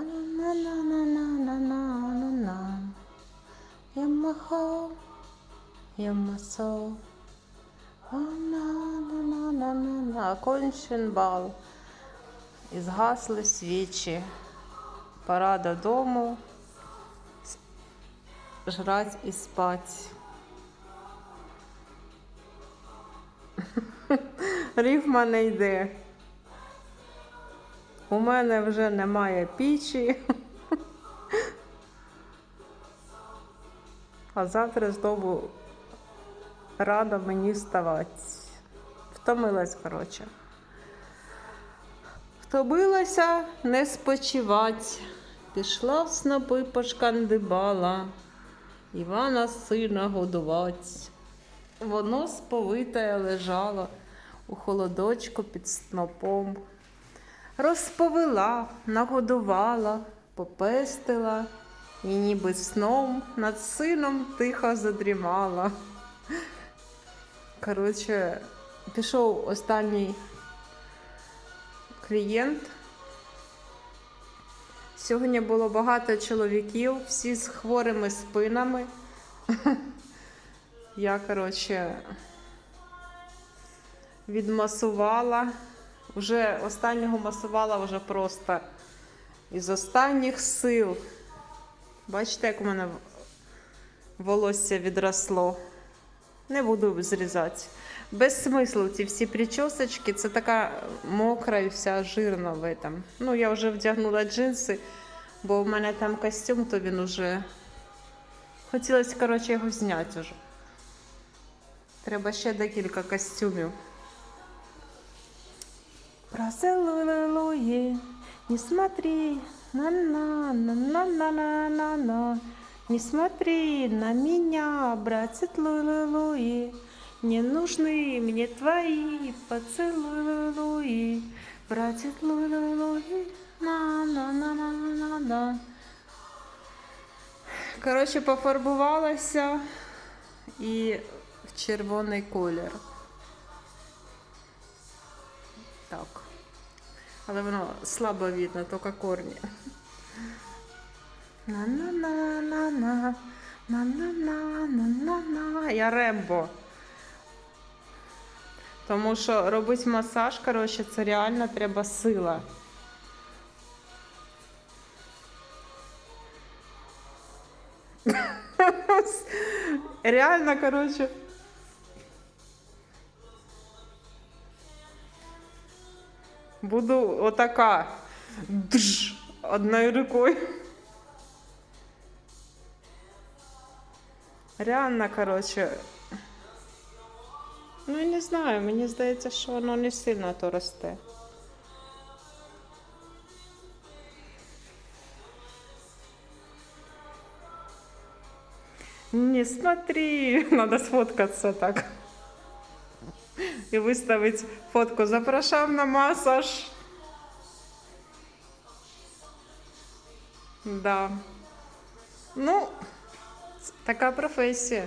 На-на-на-на-на-на-на-на. You're my home, you're my soul. На-на-на-на-на-на. Окончен бал. І згасли свічі. Пора додому. Жрать і спать. Рифма не йде. У мене вже немає пічі. А завтра знову рада мені вставати. Втомилась, коротше. Втомилася не спочивать. Пішла в снопи пошкандибала. Івана сина годувать. Воно сповите лежало у холодочку під снопом. Розповела, нагодувала, попестила і ніби сном над сином тихо задрімала. Коротше, пішов останній клієнт. Сьогодні було багато чоловіків, всі з хворими спинами. Я, коротше, відмасувала. Вже останнього масувала вже просто із останніх сил. Бачите, як у мене волосся відросло. Не буду зрізати. Без смислу ці всі причосочки, це така мокра і вся жирна в этом. Ну, я вже вдягнула джинси, бо в мене там костюм, то він уже. Хотілося, коротше, його зняти вже. Треба ще декілька костюмів. Проселуй, не смотри, на на на на на на на на Не смотри на меня, братец Луи, Не нужны мне твои поцелуи, Луи, Братец Луи, на на на на на на Коротше, пофарбувалася і в червоний колір. Так. Але воно слабо видно, тільки корні. На-на-на-на-на. На-на-на-на-на-на. Я Рембо. Тому що робити масаж, коротше, це реально треба сила. Реально, коротше. Буду отака. Дж, одною рукою. Реально, коротше. Ну, не знаю, мені здається, що воно не сильно то росте. Не смотри, надо сфоткаться так. І виставить фотку. Запрошав на масаж. Да. Ну, така професія.